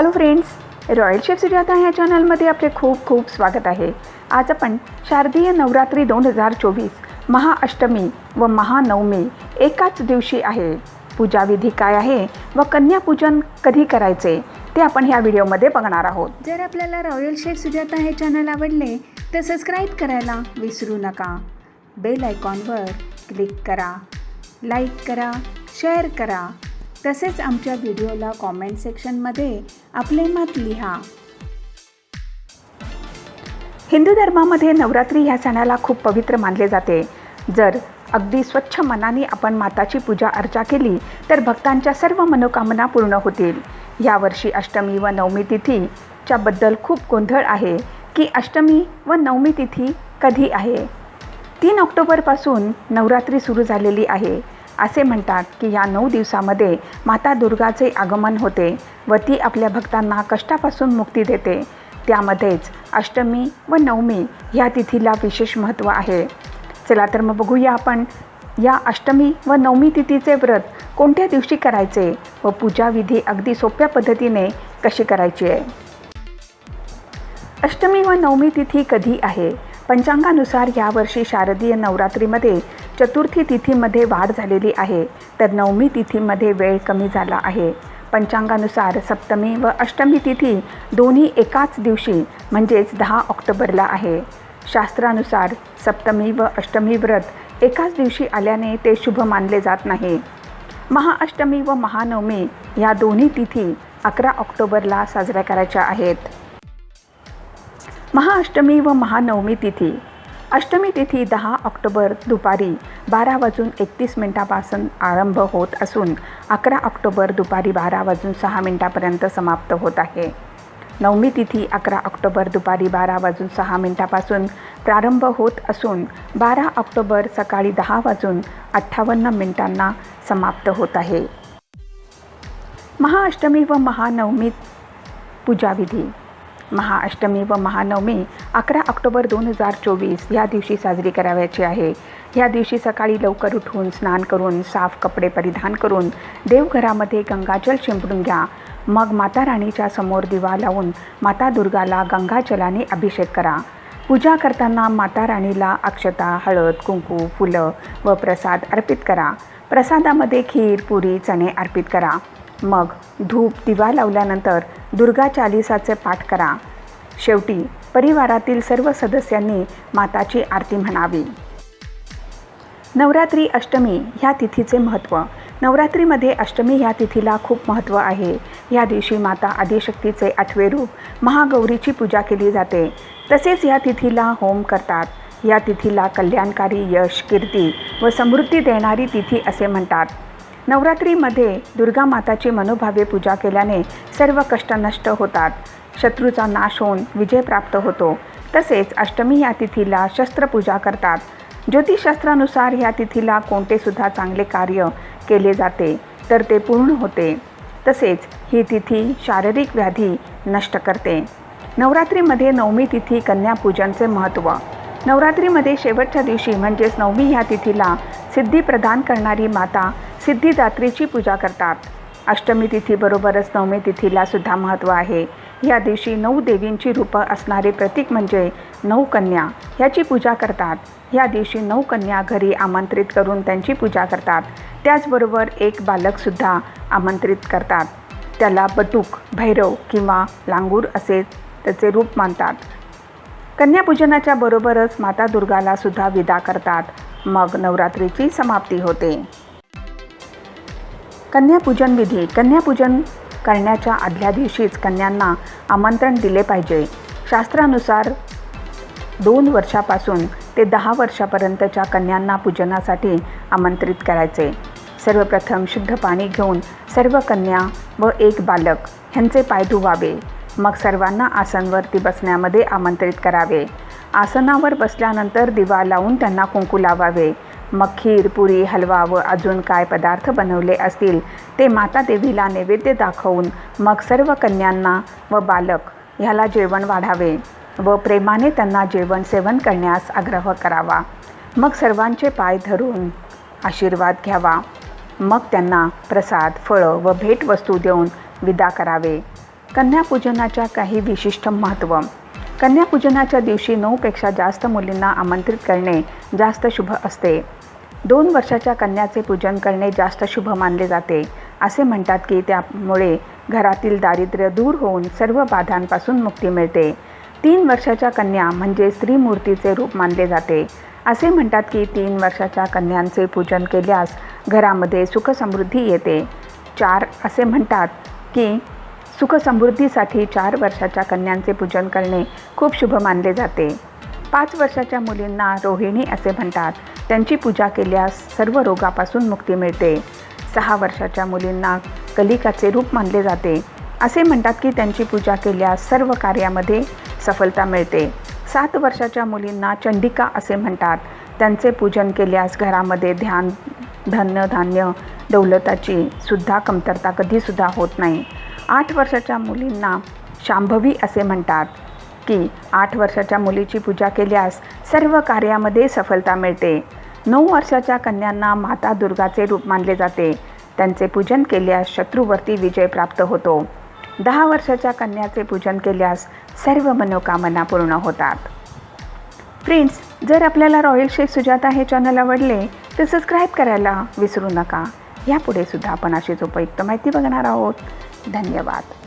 Hello friends royal chef Sujata ह्या चॅनलमध्ये आपले खूप खूप स्वागत आहे. आज आपण शारदीय नवरात्री दोन हजार चोवीस महाअष्टमी व महानवमी एकाच दिवशी आहे. पूजाविधी काय आहे व कन्यापूजन कधी करायचे ते आपण ह्या व्हिडिओमध्ये बघणार आहोत. जर आपल्याला रॉयल शेफ सुजाता हे चॅनल आवडले तर सबस्क्राईब करायला विसरू नका. बेल आयकॉनवर क्लिक करा लाईक करा शेअर करा. तसेच आमच्या व्हिडिओला कॉमेंट सेक्शनमध्ये आपले मत लिहा. हिंदू धर्मामध्ये नवरात्री ह्या सणाला खूप पवित्र मानले जाते. जर अगदी स्वच्छ मनाने आपण माताची पूजा अर्चा केली तर भक्तांच्या सर्व मनोकामना पूर्ण होतील. यावर्षी अष्टमी व नवमी तिथीच्याबद्दल खूप गोंधळ आहे की अष्टमी व नवमी तिथी कधी आहे? तीन ऑक्टोबरपासून नवरात्री सुरू झालेली आहे. असे म्हणतात की या नऊ दिवसामध्ये माता दुर्गाचे आगमन होते व ती आपल्या भक्तांना कष्टापासून मुक्ती देते. त्यामध्येच अष्टमी व नवमी ह्या तिथीला विशेष महत्त्व आहे. चला तर मग बघूया आपण या अष्टमी व नवमी तिथीचे व्रत कोणत्या दिवशी करायचे व पूजाविधी अगदी सोप्या पद्धतीने कशी करायची आहे? अष्टमी व नवमी तिथी कधी आहे? पंचांगानुसार यावर्षी शारदीय नवरात्रीमध्ये चतुर्थी तिथीमध्ये वाढ झालेली आहे. तर नवमी तिथीमध्ये वेळ कमी झाला आहे. पंचांगानुसार सप्तमी व अष्टमी तिथी दोन्ही एकाच दिवशी म्हणजेच दहा ऑक्टोबरला आहे. शास्त्रानुसार सप्तमी व अष्टमी व्रत एकाच दिवशी आल्याने ते शुभ मानले जात नाही. महाअष्टमी व महानवमी या दोन्ही तिथी अकरा ऑक्टोबरला साजऱ्या करायच्या आहेत. महाअष्टमी व महानवमी तिथी अष्टमी तिथी दहा ऑक्टोबर दुपारी बारा वाजून एकतीस मिनटापासून आरंभ होत असून अकरा ऑक्टोबर दुपारी बारा वाजून सहा मिनटापर्यंत समाप्त होत आहे. नवमी तिथी अकरा ऑक्टोबर दुपारी बारा वाजून सहा मिनटापासून प्रारंभ होत असून बारा ऑक्टोबर सकाळी दहा वाजून अठ्ठावन्न मिनिटांना समाप्त होत आहे. महाअष्टमी व महानवमी पूजाविधी महाअष्टमी व महानवमी अकरा ऑक्टोबर दोन हजार चोवीस या दिवशी साजरी करावयाची आहे. या दिवशी सकाळी लवकर उठून स्नान करून साफ कपडे परिधान करून देवघरामध्ये गंगाजल शिंपडून घ्या. मग माता राणीच्या समोर दिवा लावून माता दुर्गाला गंगाजलाने अभिषेक करा. पूजा करताना माता राणीला अक्षता हळद कुंकू फुलं व प्रसाद अर्पित करा. प्रसादामध्ये खीर पुरी चणे अर्पित करा. मग धूप दिवा लावल्यानंतर दुर्गा चालिसाचे पाठ करा. शेवटी परिवारातील सर्व सदस्यांनी माताची आरती म्हणावी. नवरात्री अष्टमी ह्या तिथीचे महत्त्व. नवरात्रीमध्ये अष्टमी ह्या तिथीला खूप महत्त्व आहे. या दिवशी माता आदिशक्तीचे आठवे रूप महागौरीची पूजा केली जाते. तसेच या तिथीला होम करतात. या तिथीला कल्याणकारी यश कीर्ती व समृद्धी देणारी तिथी असे म्हणतात. नवरात्रीमध्ये दुर्गा माताची मनोभावे पूजा केल्याने सर्व कष्ट नष्ट होतात. शत्रूचा नाश होऊन विजय प्राप्त होतो. तसेच अष्टमी या तिथीला शस्त्रपूजा करतात. ज्योतिषशास्त्रानुसार ह्या तिथीला कोणतेसुद्धा चांगले कार्य केले जाते तर ते पूर्ण होते. तसेच ही तिथी शारीरिक व्याधी नष्ट करते. नवरात्रीमध्ये नवमी तिथी कन्यापूजनचे महत्त्व. नवरात्रीमध्ये शेवटच्या दिवशी म्हणजेच नवमी ह्या तिथीला सिद्धी प्रदान करणारी माता सिद्धिदात्रीची पूजा करतात. अष्टमी तिथीबरोबरच नवमी तिथीला सुद्धा महत्त्व आहे. या दिवशी नऊ देवींची रूपं असणारे प्रतीक म्हणजे नऊ कन्या ह्याची पूजा करतात. या दिवशी नऊ कन्या घरी आमंत्रित करून त्यांची पूजा करतात. त्याचबरोबर एक बालकसुद्धा आमंत्रित करतात. त्याला बटूक भैरव किंवा लांगूर असे त्याचे रूप मानतात. कन्यापूजनाच्या बरोबरच माता दुर्गाला सुद्धा विदा करतात. मग नवरात्रीची समाप्ती होते. कन्यापूजन विधी कन्यापूजन करण्याच्या आदल्या दिवशीच कन्यांना आमंत्रण दिले पाहिजे. शास्त्रानुसार दोन वर्षापासून ते दहा वर्षापर्यंतच्या कन्यांना पूजनासाठी आमंत्रित करायचे. सर्वप्रथम शुद्ध पाणी घेऊन सर्व कन्या व एक बालक ह्यांचे पाय धुवावे. मग सर्वांना आसनवरती बसण्यामध्ये आमंत्रित करावे. आसनावर बसल्यानंतर दिवा लावून त्यांना कुंकू लावावे. मग खीर पुरी हलवा व अजून काय पदार्थ बनवले असतील ते माता देवीला नैवेद्य दाखवून मग सर्व कन्यांना व बालक ह्याला जेवण वाढावे व प्रेमाने त्यांना जेवण सेवन करण्यास आग्रह करावा. मग सर्वांचे पाय धरून आशीर्वाद घ्यावा. मग त्यांना प्रसाद फळं व भेटवस्तू देऊन विदा करावे. कन्यापूजनाच्या काही विशिष्ट महत्त्व. कन्यापूजनाच्या दिवशी नऊपेक्षा जास्त मुलींना आमंत्रित करणे जास्त शुभ असते. दोन वर्षाच्या कन्याचे पूजन करणे जास्त शुभ मानले जाते असे म्हणतात की त्यामुळे घरातील दारिद्र्य दूर होऊन सर्व बाधांपासून मुक्ती मिळते. तीन वर्षाच्या कन्या म्हणजे स्त्रीमूर्तीचे रूप मानले जाते. असे म्हणतात की तीन वर्षाच्या कन्यांचे पूजन केल्यास घरामध्ये सुखसमृद्धी येते. चार असे म्हणतात की सुखसमृद्धीसाठी चार वर्षाच्या कन्यांचे पूजन करणे खूप शुभ मानले जाते. पाच वर्षाच्या मुलींना रोहिणी असे म्हणतात. त्यांची पूजा केल्यास सर्व रोगापासून मुक्ती मिळते. सहा वर्षाच्या मुलींना कलिकाचे रूप मानले जाते. असे म्हणतात की त्यांची पूजा केल्यास सर्व कार्यामध्ये सफलता मिळते. सात वर्षाच्या मुलींना चंडिका असे म्हणतात. त्यांचे पूजन केल्यास घरामध्ये ध्यान धन्य धान्य दौलताची सुद्धा कमतरता कधीसुद्धा होत नाही. आठ वर्षाच्या मुलींना शांभवी असे म्हणतात. की आठ वर्षाच्या मुलीची पूजा केल्यास सर्व कार्यामध्ये सफलता मिळते. नऊ वर्षाच्या कन्यांना माता दुर्गाचे रूप मानले जाते. त्यांचे पूजन केल्यास शत्रूवरती विजय प्राप्त होतो. दहा वर्षाच्या कन्याचे पूजन केल्यास सर्व मनोकामना पूर्ण होतात. फ्रेंड्स जर आपल्याला रॉयल शेफ सुजाता हे चॅनल आवडले तर सबस्क्राईब करायला विसरू नका. यापुढे सुद्धा आपण अशीच उपयुक्त माहिती बघणार आहोत. धन्यवाद.